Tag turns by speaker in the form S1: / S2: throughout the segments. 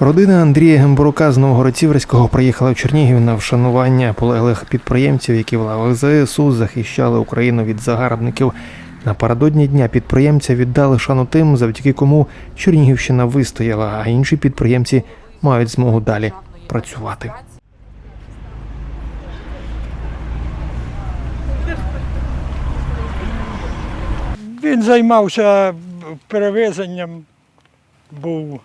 S1: Родина Андрія Гембурука з Новгород-Сіверського приїхала в Чернігів на вшанування полеглих підприємців, які в лавах ЗСУ захищали Україну від загарбників. Напередодні дня підприємця віддали шану тим, завдяки кому Чернігівщина вистояла, а інші підприємці мають змогу далі працювати.
S2: Він займався перевезенням, був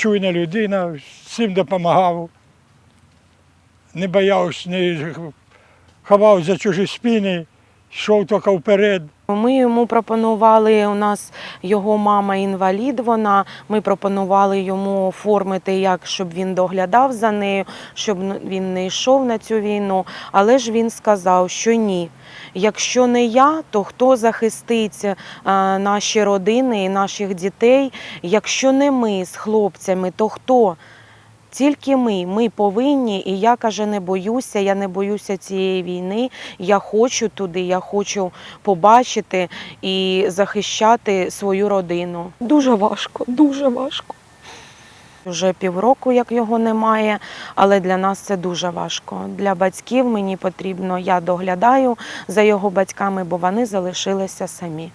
S2: чуйна людина, всім допомагав, не боявся, не ховав за чужі спини, йшов тільки вперед.
S3: Ми йому пропонували, у нас його мама інвалід, вона, ми пропонували йому оформити, як, щоб він доглядав за нею, щоб він не йшов на цю війну. Але ж він сказав, що ні. Якщо не я, то хто захистить е, наші родини і наших дітей? Якщо не ми з хлопцями, то хто? Тільки ми, ми повинні, і я каже, не боюся, я не боюся цієї війни. Я хочу туди, я хочу побачити і захищати свою родину. Дуже важко, дуже важко. Вже півроку, як його немає, але для нас це дуже важко. Для батьків мені потрібно, я доглядаю за його батьками, бо вони залишилися самі.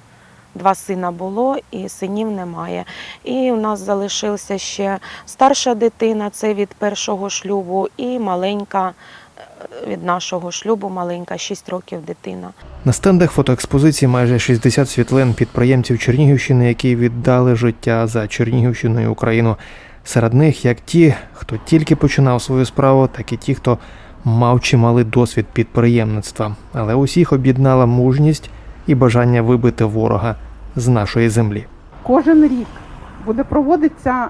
S3: Два сина було і синів немає. І у нас залишилася ще старша дитина, це від першого шлюбу, і маленька е, від нашого шлюбу, маленька, 6 років дитина.
S1: На стендах фотоекспозиції майже 60 світлин підприємців Чернігівщини, які віддали життя за Чернігівщину і Україну. Серед них як ті, хто тільки починав свою справу, так і ті, хто мав чималий досвід підприємництва. Але усіх об'єднала мужність і бажання вибити ворога з нашої землі.
S4: Кожен рік буде проводитися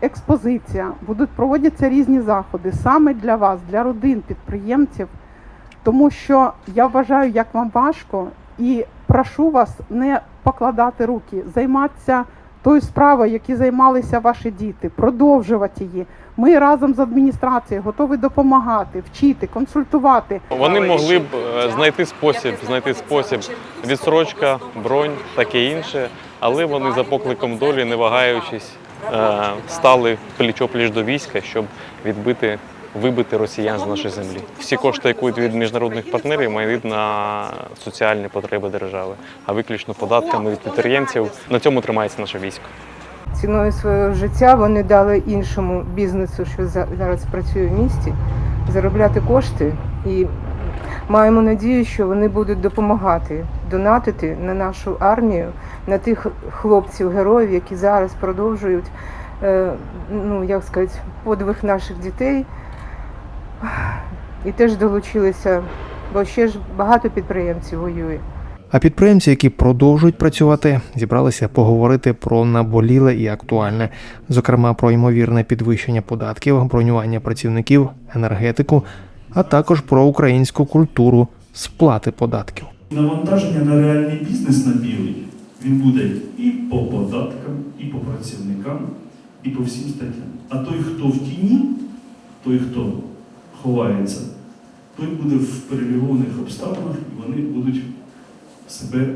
S4: експозиція, будуть проводитися різні заходи саме для вас, для родин підприємців, тому що я вважаю, як вам важко, і прошу вас не покладати руки, займатися тою справою, які займалися ваші діти, продовжувати її. Ми разом з адміністрацією готові допомагати, вчити, консультувати.
S5: Вони могли б е, знайти спосіб, знайти спосіб відсрочка, бронь, таке інше, але вони за покликом долі, не вагаючись, е, стали пліч-опліч до війська, щоб відбити, вибити росіян з нашої землі. Всі кошти, які йдуть від міжнародних партнерів, мають на соціальні потреби держави, а виключно податками від підприємців. На цьому тримається наше військо.
S6: ціною свого життя вони дали іншому бізнесу, що за- зараз працює в місті, заробляти кошти. І маємо надію, що вони будуть допомагати донатити на нашу армію, на тих хлопців, героїв, які зараз продовжують, е, ну як сказати, подвиг наших дітей. І теж долучилися, бо ще ж багато підприємців воює.
S1: А підприємці, які продовжують працювати, зібралися поговорити про наболіле і актуальне, зокрема про ймовірне підвищення податків, бронювання працівників, енергетику, а також про українську культуру сплати податків.
S7: Навантаження на реальний бізнес на білий він буде і по податкам, і по працівникам, і по всім статтям. А той, хто в тіні, той, хто ховається, той буде в перелігованих обставинах, і вони будуть себе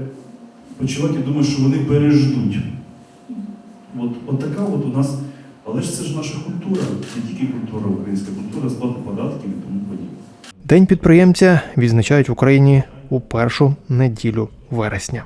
S7: почувати, я думаю, що вони переждуть. От, от така от у нас, але ж це ж наша культура, не тільки культура, українська культура, сплата податків і тому подібне.
S1: День підприємця відзначають в Україні у першу неділю вересня.